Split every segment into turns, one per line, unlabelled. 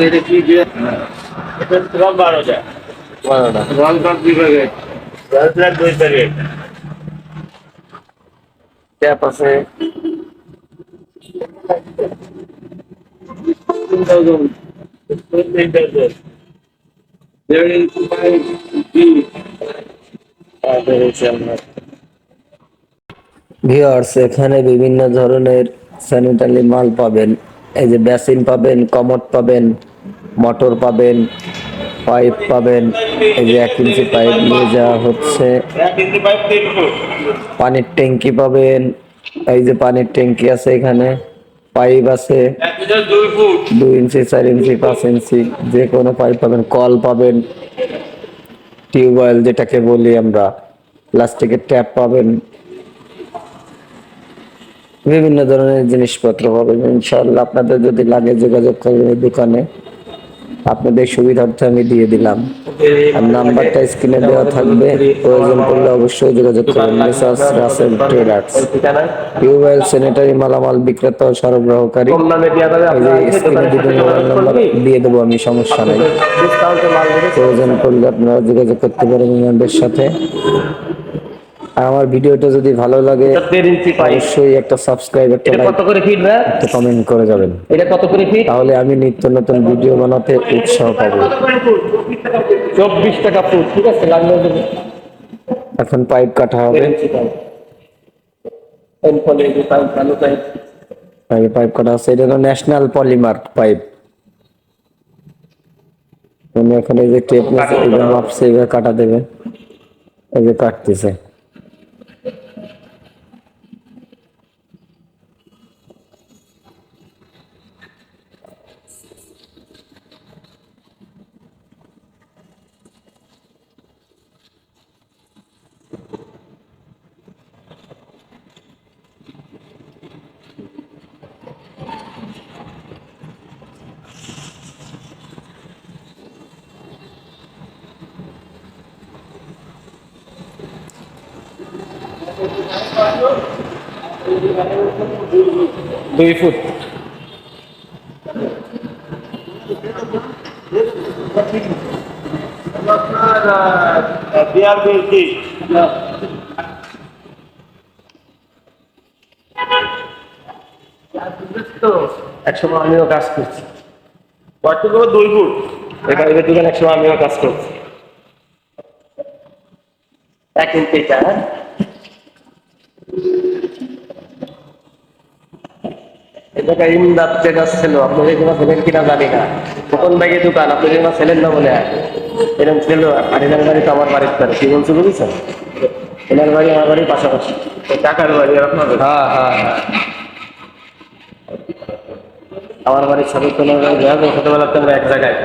এটা কি দিয়ে এটা সব বারোটা
বারোটা
রং কাপ দুই প্যাকেট রং প্যাক দুই প্যাকেট
ট্যাপ আছে
তিন থাউজেন্ড তিন থাউজেন্ড দেড় ইঞ্চি পাইপ
ভিউয়ার্স এখানে বিভিন্ন ধরনের স্যানিটারি মাল পাবেন। এই যে বেসিন পাবেন কমোড পাবেন মোটর পাবেন পাইপ পাবেন, এই যে এক ইঞ্চি পাইপ নিয়ে যাওয়া হচ্ছে। পানির ট্যাঙ্কি পাবেন, এই যে পানির ট্যাঙ্কি আছে এখানে পাইপ আছে।
দুই
ইঞ্চি চার ইঞ্চি পাঁচ ইঞ্চি যে কোনো পাইপ পাবেন, কল পাবেন টিউবওয়েল যেটাকে বলি আমরা প্লাস্টিকের ট্যাপ পাবেন। বিভিন্ন ধরনের জিনিসপত্র পাবেন। ইনশাআল্লাহ আপনাদের যদি লাগে যোগাযোগ করবেন এই দোকানে, আপনাদের সুবিধার্থে আমি দিয়ে দিলাম। আর নাম্বারটা স্ক্রিনে দেওয়া থাকবে, প্রয়োজন পড়লে অবশ্যই যোগাযোগ করবেন। Messrs Russell traders tubewell sanitary মালামাল বিক্রেতা ও সরবরাহকারী। স্ক্রিনে দুটো মোবাইল নাম্বার, দিয়ে দেবো আমি, সমস্যা নেই। প্রয়োজন পড়লে আপনারা যোগাযোগ করতে পারেন আমাদের সাথে। আমার ভিডিওটা যদি ভালো লাগে অবশ্যই একটা সাবস্ক্রাইব একটা লাইক
কত করে ফিট ভাই?
একটা কমেন্ট করে যাবেন।
এটা কত করে ফিট
তাহলে আমি নিত্য নতুন ভিডিও বানাতে উৎসাহ পাবো।
চব্বিশ টাকা ফুট ঠিক আছে লাগলে
এখন পাইপ কাটা হবে।
পাইপ পাইপ
কাটা আছে। এটা হলো ন্যাশনাল পলিমার পাইপ উনি এখন এই যে টেপ মাপছে এইভাবে কাটা দেবে। এই যে কাটতেছে।
দুই ফুট। বিয়ার বেলকি
এক সময় আমিও কাজ করছি।
কতটুকু দুই ফুট।
এটা এবার দোকান এক সময় আমিও কাজ করছি।
এক ইঞ্চি হ্যাঁ?
এটা ইমদাদ ট্রেডার্স ছিল আপনার এগুলো ছিলেন কিনা জানি না। কোন ব্যাগে দোকান আপনি এগুলো ছিলেন না এরকম ছিল আর বাড়ি তো আমার বাড়ির পারে কি বলছো বুঝেছেন? এনার বাড়ি আমার বাড়ির পাশাপাশি।
টাকার বাড়ি আপনাদের?
হ্যাঁ হ্যাঁ হ্যাঁ। আমার বাড়ির সাথে এক জায়গায়।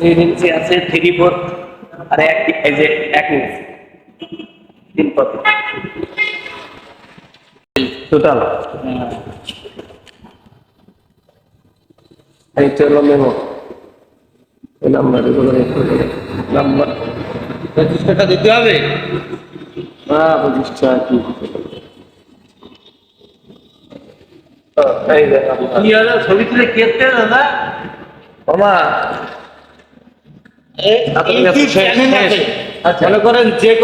তিন ইঞ্চি আছে থ্রি ফোর আর এক এই যে এক ইঞ্চি। তিন কত
টোটাল এইটা হলো মেমো নাম্বার এগুলো নাম্বার
পঁচিশ টাকা দিতে হবে?
হ্যাঁ প্রতিষ্ঠা কি ও, এই যে নাম্বার।
কি হলো ছবি তুলে কেটে দাদা
মামা
এই
আপনার
YouTube
কাছে শেষ,
channel
শেষ।
আছে।
আচ্ছা।
মনে করেন যে